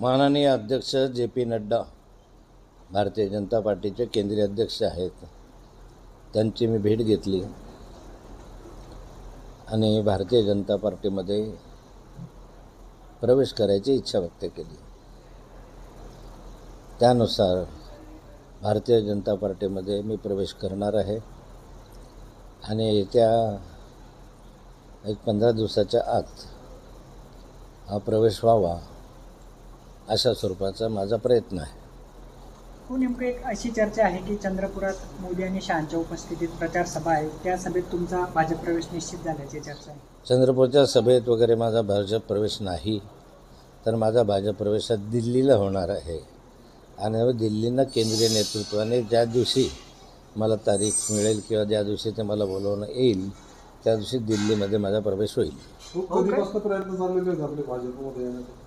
माननीय अध्यक्ष J P Nadda Bharatiya Janata पार्टीचे केंद्रीय अध्यक्ष आहेत. त्यांची मी भेट घेतली. आणि भारतीय जनता पार्टीमध्ये प्रवेश करायची इच्छा व्यक्त केली. त्यानुसार भारतीय जनता पार्टीमध्ये मी प्रवेश करणार आहे. आणि येत्या एक पंधरा दिवसाच्या आत हा प्रवेश व्हावा. अशा स्वरूपाचा माझा प्रयत्न आहे. हो नेमकं एक अशी चर्चा आहे की चंद्रपुरात मोदी आणि शहांच्या उपस्थितीत प्रचार सभा आहे. त्या सभेत तुमचा भाजप प्रवेश निश्चित झाल्याची चर्चा आहे. चंद्रपूरच्या सभेत वगैरे माझा भाजप प्रवेश नाही तर माझा भाजप प्रवेश हा दिल्लीला होणार आहे. आणि दिल्लीनं केंद्रीय नेतृत्वाने ज्या दिवशी मला तारीख मिळेल किंवा ज्या दिवशी ते मला बोलवणं येईल त्या दिवशी दिल्लीमध्ये माझा प्रवेश होईल. खूप कधीपासून प्रयत्न चाललेले आहेत आपले भाजपमध्ये येण्याचे?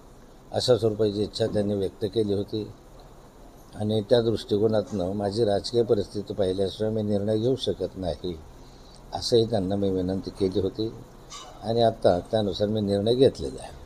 अशा स्वरूपाची इच्छा त्यांनी व्यक्त केली होती. आणि त्या दृष्टिकोनातनं माझी राजकीय परिस्थिती पाहिल्याशिवाय मी निर्णय घेऊ शकत नाही असंही त्यांना मी विनंती केली होती. आणि आत्ता त्यानुसार मी निर्णय घेतलेला आहे.